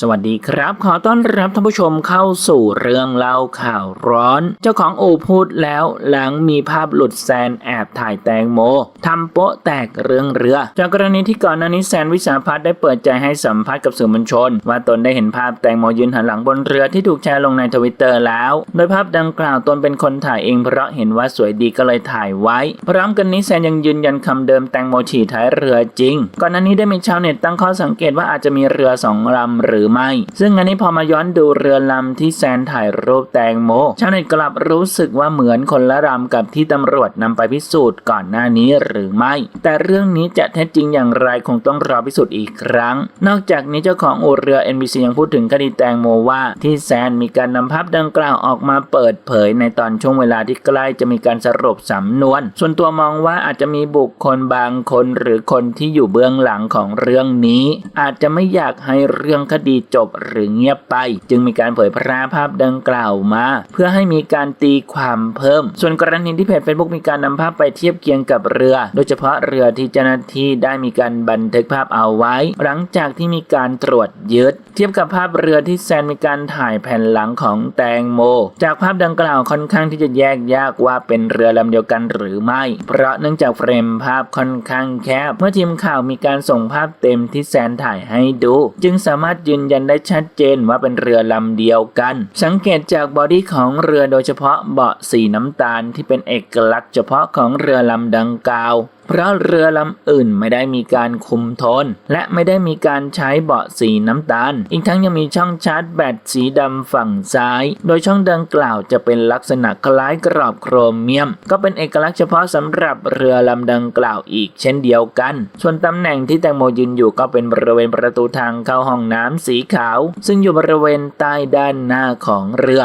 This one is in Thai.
สวัสดีครับ ขอต้อนรับท่านผู้ชมเข้าสู่เรื่องเล่าข่าวร้อน เจ้าของอู่พูดแล้วหลังมีภาพหลุดแซนแอบถ่ายแตงโมทำโป๊ะแตกเรื่องเรือ จากกรณีที่ก่อนหน้านี้แซนวิสาพัฒน์ได้เปิดใจให้สัมภาษณ์กับสื่อมวลชน ว่าตนได้เห็นภาพแตงโมยืนหันหลังบนเรือที่ถูกแชร์ลงในทวิตเตอร์แล้ว โดยภาพดังกล่าวตนเป็นคนถ่ายเองเพราะเห็นว่าสวยดีก็เลยถ่ายไว้พร้อมกันนี้แซนยังยืนยันคำเดิมแตงโมฉี่ท้ายเรือจริง ก่อนหน้านี้ได้มีชาวเน็ตตั้งข้อสังเกตว่าอาจจะมีเรือสองลำหรือไม่ ซึ่งอันนี้พอมาย้อนดูเรือลำที่แซนถ่ายรูปแตงโมชาวเน็ตกลับรู้สึกว่าเหมือนคนละลำกับที่ตำรวจนำไปพิสูจน์ก่อนหน้านี้หรือไม่ แต่เรื่องนี้จะแท้จริงอย่างไรคงต้องรอพิสูจน์อีกครั้ง นอกจากนี้เจ้าของอู่เรือ NBC ยังพูดถึงคดีแตงโมว่า ที่แซนมีการนำภาพดังกล่าวออกมาเปิดเผยในตอนช่วงเวลาที่ใกล้จะมีการสรุปสำนวน ส่วนตัวมองว่าอาจจะมีบุคคลบางคนหรือคนที่อยู่เบื้องหลังของเรื่องนี้ อาจจะไม่อยากให้เรื่องคดีจบหรือเงียบไป จึงมีการเผยแพร่ภาพดังกล่าวมา เพื่อให้มีการตีความเพิ่ม ส่วนกรณีที่เพจ Facebook มีการนำภาพไปเทียบเคียงกับเรือ โดยเฉพาะเรือที่เจ้าหน้าที่ได้มีการบันทึกภาพเอาไว้ หลังจากที่มีการตรวจยึด เทียบกับภาพเรือที่แซนมีการถ่ายแผ่นหลังของแตงโม จากภาพดังกล่าวค่อนข้างที่จะแยกยากว่าเป็นเรือลำเดียวกันหรือไม่ เพราะเนื่องจากเฟรมภาพค่อนข้างแคบ เมื่อทีมข่าวมีการส่งภาพเต็มที่แซนถ่ายให้ดู จึงสามารถยืนนยันได้ชัดเจนว่าเป็นเรือลำเดียวกัน สังเกตจากบอดี้ของเรือโดยเฉพาะเบาะสีน้ำตาลที่เป็นเอกลักษณ์เฉพาะของเรือลำดังกล่าว เพราะเรือลำอื่นไม่ได้มีการคุมโทน และไม่ได้มีการใช้เบาะสีน้ำตาล อีกทั้งยังมีช่องชาร์จแบตสีดำฝั่งซ้าย โดยช่องดังกล่าวจะเป็นลักษณะคล้ายกรอบโครเมียม ก็เป็นเอกลักษณ์เฉพาะสำหรับเรือลำดังกล่าวอีกเช่นเดียวกัน ส่วนตำแหน่งที่แตงโมยืนอยู่ก็เป็นบริเวณประตูทางเข้าห้องน้ำสีขาว ซึ่งอยู่บริเวณใต้ด้านหน้าของเรือ